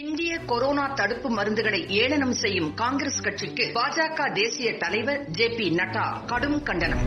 இந்திய கொரோனா தடுப்பு மருந்துகளை ஏளனம் செய்யும் காங்கிரஸ் கட்சிக்கு பாஜக தேசிய தலைவர் ஜே பி நட்டா கடும் கண்டனம்.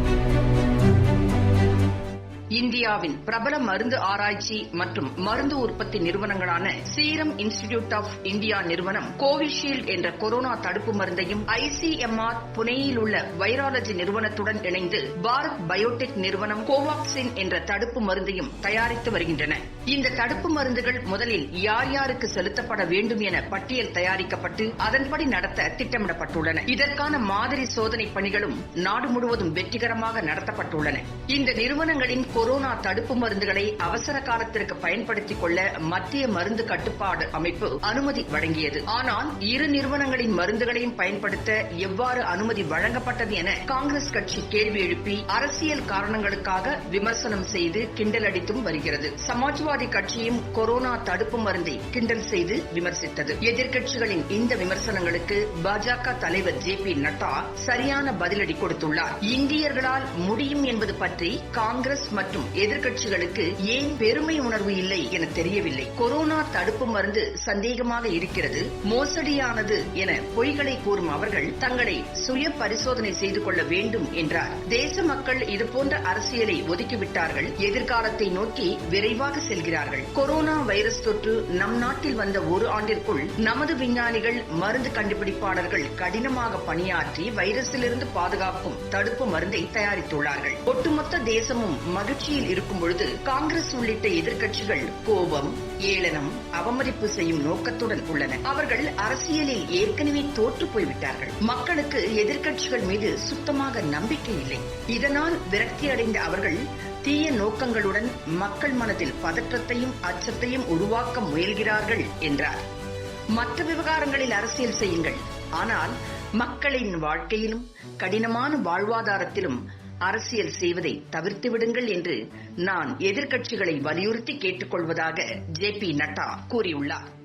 இந்தியாவின் பிரபல மருந்து ஆராய்ச்சி மற்றும் மருந்து உற்பத்தி நிறுவனங்களான சீரம் இன்ஸ்டிடியூட் ஆஃப் இந்தியா நிறுவனம் கோவிஷீல்டு என்ற கொரோனா தடுப்பு மருந்தையும் ஐசிஎம்ஆர் புனேயில் உள்ள வைராலஜி நிறுவனத்துடன் இணைந்து பாரத் பயோடெக் நிறுவனம் கோவாக்சின் என்ற தடுப்பு மருந்தையும் தயாரித்து வருகின்றன. இந்த தடுப்பு மருந்துகள் முதலில் யார் யாருக்கு செலுத்தப்பட வேண்டும் என பட்டியல் தயாரிக்கப்பட்டு அதன்படி நடத்த திட்டமிடப்பட்டுள்ளன. இதற்கான மாதிரி சோதனை பணிகளும் நாடு முழுவதும் வெற்றிகரமாக நடத்தப்பட்டுள்ளன. இந்த நிறுவனங்களின் கொரோனா தடுப்பு மருந்துகளை அவசர காலத்திற்கு பயன்படுத்திக் கொள்ள மத்திய மருந்து கட்டுப்பாடு அமைப்பு அனுமதி வழங்கியது. ஆனால் இரு நிறுவனங்களின் மருந்துகளையும் பயன்படுத்த எவ்வாறு அனுமதி வழங்கப்பட்டது என காங்கிரஸ் கட்சி கேள்வி எழுப்பி அரசியல் காரணங்களுக்காக விமர்சனம் செய்து கிண்டல் அடித்தும் வருகிறது. சமாஜ்வாதி கட்சியும் கொரோனா தடுப்பு மருந்தை கிண்டல் செய்து விமர்சித்தது. எதிர்க்கட்சிகளின் இந்த விமர்சனங்களுக்கு பாஜக தலைவர் ஜே பி நட்டா சரியான பதிலடி கொடுத்துள்ளார். இந்தியர்களால் முடியும் என்பது பற்றி காங்கிரஸ் மற்றும் எதிர்க்கட்சிகளுக்கு ஏன் பெருமை உணர்வு இல்லை என தெரியவில்லை. கொரோனா தடுப்பு மருந்து சந்தேகமாக இருக்கிறது மோசடியானது என பொய்களை கூறும் அவர்கள் தங்களை சுய பரிசோதனை செய்து கொள்ள வேண்டும் என்றார். தேச மக்கள் இதுபோன்ற அரசியலை ஒதுக்கிவிட்டார்கள் எதிர்காலத்தை நோக்கி விரைவாக செல்கிறார்கள். கொரோனா வைரஸ் தொற்று நம் நாட்டில் வந்த ஒரு ஆண்டிற்குள் நமது விஞ்ஞானிகள் மருந்து கண்டுபிடிப்பாளர்கள் கடினமாக பணியாற்றி வைரஸிலிருந்து பாதுகாக்கும் தடுப்பு மருந்தை தயாரித்துள்ளார்கள். ஒட்டுமொத்த தேசமும் மகிழ்ச்சி ஆட்சியில் இருக்கும் பொழுது காங்கிரஸ் உள்ளிட்ட எதிர்க்கட்சிகள் கோபம் ஏளனம் அவமதிப்பு செய்யும் நோக்கத்துடன் உள்ளன. அவர்கள் அரசியலில் ஏற்கனவே தோற்று போய்விட்டார்கள். மக்களுக்கு எதிர்க்கட்சிகள் மீது சுத்தமாக நம்பிக்கை இல்லை. இதனால் விரக்தி அடைந்த அவர்கள் தீய நோக்கங்களுடன் மக்கள் மனதில் பதற்றத்தையும் அச்சத்தையும் உருவாக்க முயல்கிறார்கள் என்றார். மற்ற விவகாரங்களில் அரசியல் செய்யுங்கள். ஆனால் மக்களின் வாழ்க்கையிலும் கடினமான வாழ்வாதாரத்திலும் அரசியல் செய்வதை தவிர்த்து விடுங்கள் என்று நான் எதிர்க்கட்சிகளை வலியுறுத்தி கேட்டுக்கொள்வதாக ஜே பி நட்டா கூறியுள்ளார்.